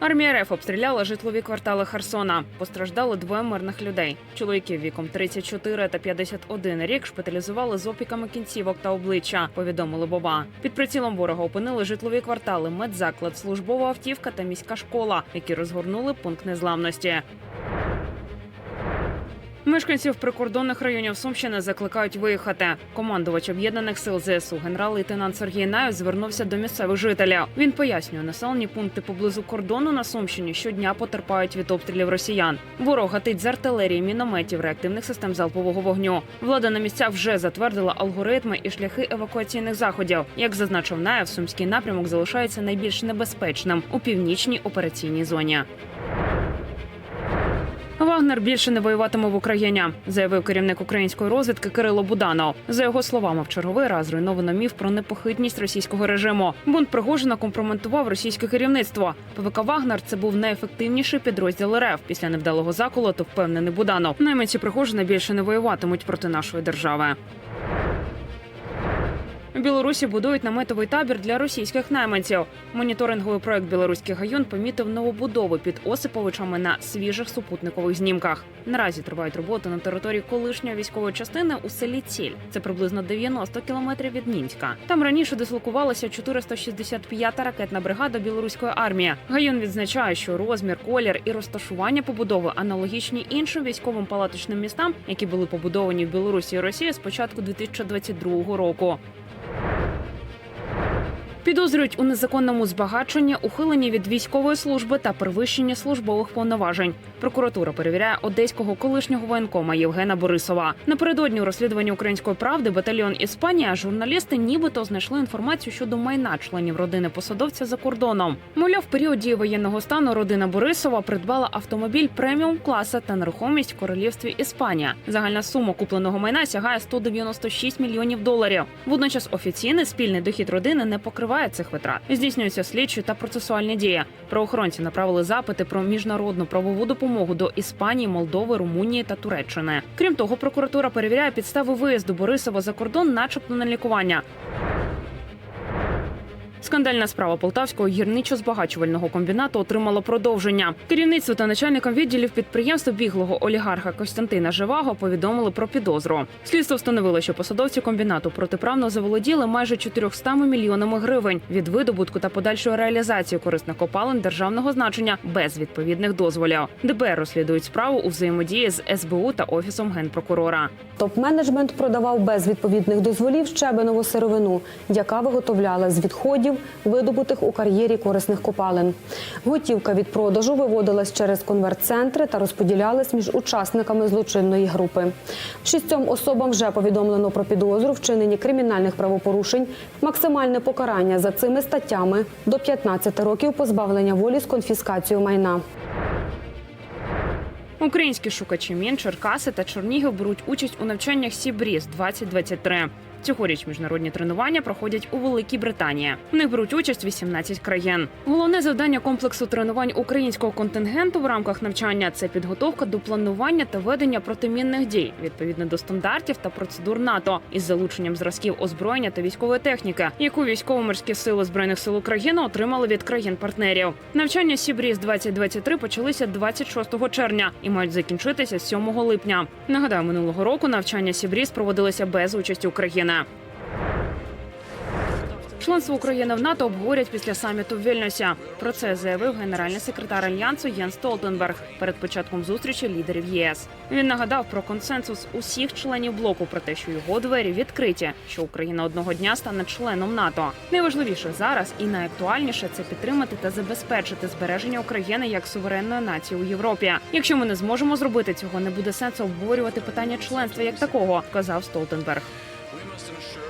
Армія РФ обстріляла житлові квартали Херсона. Постраждали двоє мирних людей. Чоловіків віком 34 та 51 рік шпиталізували з опіками кінцівок та обличчя. Повідомили Боба. Під прицілом ворога опинили житлові квартали, медзаклад, службова автівка та міська школа, які розгорнули пункт незламності. Мешканців прикордонних районів Сумщини закликають виїхати. Командувач об'єднаних сил ЗСУ генерал-лейтенант Сергій Наєв звернувся до місцевих жителів. Він пояснює, населені пункти поблизу кордону на Сумщині щодня потерпають від обстрілів росіян. Ворог гатить з артилерії, мінометів, реактивних систем залпового вогню. Влада на місцях вже затвердила алгоритми і шляхи евакуаційних заходів. Як зазначив Наєв, сумський напрямок залишається найбільш небезпечним у північній операційній зоні. Вагнер більше не воюватиме в Україні, заявив керівник української розвідки Кирило Буданов. За його словами, в черговий раз зруйновано міф про непохитність російського режиму. Бунт Пригожина компрометував російське керівництво. ПВК Вагнер це був найефективніший підрозділ РФ. Після невдалого заколоту впевнений Буданов. Найманці Пригожина більше не воюватимуть проти нашої держави. Білорусі будують наметовий табір для російських найманців. Моніторинговий проект Білоруський гаюн помітив новобудови під Осиповичами на свіжих супутникових знімках. Наразі тривають роботи на території колишньої військової частини у селі Ціль. Це приблизно 90 кілометрів від Мінська. Там раніше дислокувалася 465-та ракетна бригада білоруської армії. Гаюн відзначає, що розмір, колір і розташування побудови аналогічні іншим військовим палаточним містам, які були побудовані в Білорусі і Росії з початку 2022 року. Підозрюють у незаконному збагаченні, ухиленні від військової служби та перевищенні службових повноважень. Прокуратура перевіряє одеського колишнього воєнкома Євгена Борисова. Напередодні у розслідуванні української правди батальйон Іспанія журналісти нібито знайшли інформацію щодо майна членів родини посадовця за кордоном. Мовляв, в період дії воєнного стану родина Борисова придбала автомобіль преміум класа та нерухомість в королівстві Іспанія. Загальна сума купленого майна сягає 196 мільйонів доларів. Водночас офіційний спільний дохід родини не покриває цих витрат. Здійснюються слідчі та процесуальні дії. Правоохоронці направили запити про міжнародну правову допомогу до Іспанії, Молдови, Румунії та Туреччини. Крім того, прокуратура перевіряє підстави виїзду Борисова за кордон, начебто на лікування. Скандальна справа полтавського гірничо-збагачувального комбінату отримала продовження. Керівництво та начальникам відділів підприємства біглого олігарха Костянтина Живаго повідомили про підозру. Слідство встановило, що посадовці комбінату протиправно заволоділи майже 400 мільйонами гривень від видобутку та подальшої реалізації корисних копалин державного значення без відповідних дозволів. ДБР розслідують справу у взаємодії з СБУ та офісом генпрокурора. Топ-менеджмент продавав без відповідних дозволів щебенову сировину, яка виготовляла з відходів, видобутих у кар'єрі корисних копалин. Готівка від продажу виводилась через конверт-центри та розподілялась між учасниками злочинної групи. Шістьом особам вже повідомлено про підозру вчиненні кримінальних правопорушень. Максимальне покарання за цими статтями до 15 років позбавлення волі з конфіскацією майна. Українські шукачі мін, Черкаси та Чернігів беруть участь у навчаннях Сібріз 2023 Цьогоріч міжнародні тренування проходять у Великій Британії. В них беруть участь 18 країн. Головне завдання комплексу тренувань українського контингенту в рамках навчання це підготовка до планування та ведення протимінних дій відповідно до стандартів та процедур НАТО із залученням зразків озброєння та військової техніки, яку військово-морські сили збройних сил України отримали від країн-партнерів. Навчання Сібріз 2023 почалися 26 червня і мають закінчитися 7 липня. Нагадаю, минулого року навчання Сібріз проводилися без участі України. Членство України в НАТО обговорять після саміту в Вільнюсі. Про це заявив генеральний секретар альянсу Єн Столтенберг перед початком зустрічі лідерів ЄС. Він нагадав про консенсус усіх членів блоку про те, що його двері відкриті, що Україна одного дня стане членом НАТО. Найважливіше зараз і найактуальніше це підтримати та забезпечити збереження України як суверенної нації у Європі. Якщо ми не зможемо зробити цього, не буде сенсу обговорювати питання членства як такого, сказав Столтенберг. Must ensure